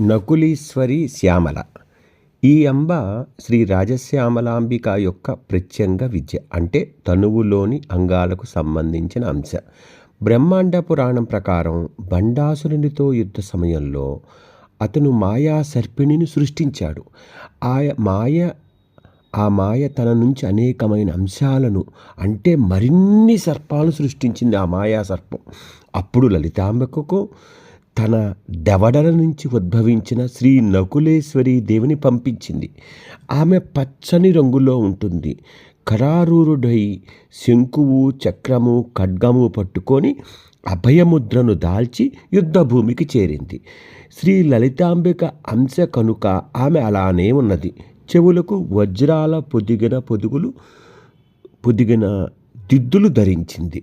నకులీశ్వరి శ్యామల. ఈ అంబ శ్రీ రాజశ్యామలాంబిక యొక్క ప్రత్యంగ విద్య అంటే తనువులోని అంగాలకు సంబంధించిన అంశ. బ్రహ్మాండ పురాణం ప్రకారం బండాసురునితో యుద్ధ సమయంలో అతను మాయా సర్పిణిని సృష్టించాడు. ఆ మాయ ఆ మాయ తన నుంచి అనేకమైన అంశాలను అంటే మరిన్ని సర్పాలు సృష్టించింది ఆ మాయా సర్పం. అప్పుడు లలితాంబకు తన దవడల నుంచి ఉద్భవించిన శ్రీ నకులేశ్వరి దేవిని పంపించింది. ఆమె పచ్చని రంగులో ఉంటుంది. కరారూరుడై శంకువు చక్రము ఖడ్గము పట్టుకొని అభయముద్రను దాల్చి యుద్ధభూమికి చేరింది. శ్రీ లలితాంబిక అంశ కనుక ఆమె అలానే ఉన్నది. చెవులకు వజ్రాల పొదిగిన పొదుగులు పొదిగిన దిద్దులు ధరించింది.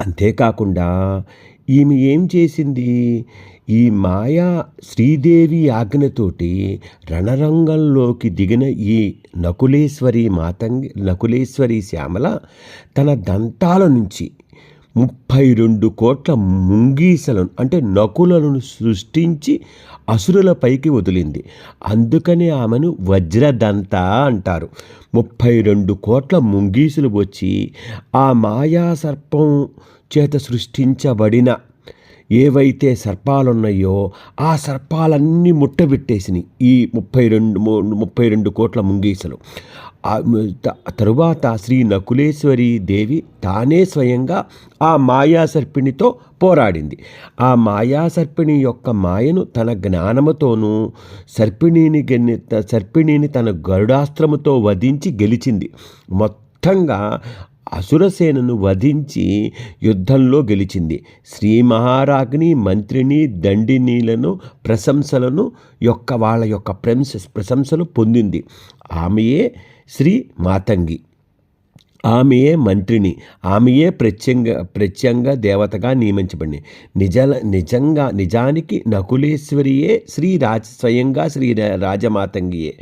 అంతేకాకుండా ఈమె ఏం చేసింది? ఈ మాయా శ్రీదేవి ఆజ్ఞతోటి రణరంగంలోకి దిగిన ఈ నకులేశ్వరి మాతంగి నకులేశ్వరి శ్యామల తన దంతాల నుంచి ముప్పై రెండు కోట్ల ముంగీసలను అంటే నకులను సృష్టించి అసురుల పైకి వదిలింది. అందుకనే ఆమెను వజ్రదంత అంటారు. ముప్పై రెండు కోట్ల ముంగీసులు వచ్చి ఆ మాయా సర్పం చేత సృష్టించబడిన ఏవైతే సర్పాలున్నాయో ఆ సర్పాలన్నీ ముట్టబెట్టేసినాయి. ఈ ముప్పై రెండు ముప్పై రెండు కోట్ల ముంగీసలు. తరువాత శ్రీ నకులేశ్వరి దేవి తానే స్వయంగా ఆ మాయా సర్పిణితో పోరాడింది. ఆ మాయా సర్పిణి యొక్క మాయను తన జ్ఞానముతోనూ సర్పిణిని సర్పిణిని తన గరుడాస్త్రముతో వధించి గెలిచింది. మొత్తంగా అసురసేనను వధించి యుద్ధంలో గెలిచింది. శ్రీ మహారాజ్ని మంత్రిని దండినీలను ప్రశంసలను యొక్క వాళ్ళ యొక్క ప్రశంస ప్రశంసలు పొందింది. ఆమెయే శ్రీ మాతంగి. ఆమెయే మంత్రిని ఆమెయే ప్రత్యంగ ప్రత్యంగ దేవతగా నియమించబడింది నిజ నిజంగా నిజానికి నకులేశ్వరియే శ్రీ రాజ స్వయంగా శ్రీ రాజమాతంగియే.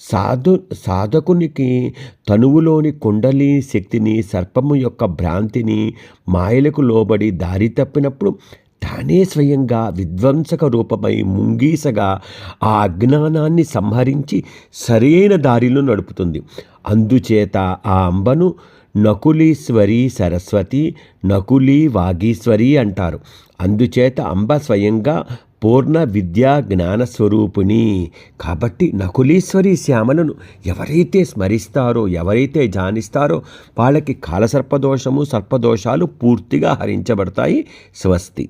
సాధు సాధకునికి తనువులోని కుండలి శక్తిని సర్పము యొక్క భ్రాంతిని మాయలకు లోబడి దారి తప్పినప్పుడు తానే స్వయంగా విధ్వంసక రూపమై ముంగీసగా ఆ అజ్ఞానాన్ని సంహరించి సరైన దారిలో నడుపుతుంది. అందుచేత ఆ అంబను నకులీశ్వరి సరస్వతి నకులీ వాగీశ్వరి అంటారు. అందుచేత అంబ స్వయంగా పూర్ణ విద్యా జ్ఞానస్వరూపిణి కాబట్టి నకులీశ్వరి శ్యామలను ఎవరైతే స్మరిస్తారో ఎవరైతే జానిస్తారో వాళ్ళకి కాలసర్పదోషము సర్పదోషాలు పూర్తిగా హరించబడతాయి. స్వస్తి.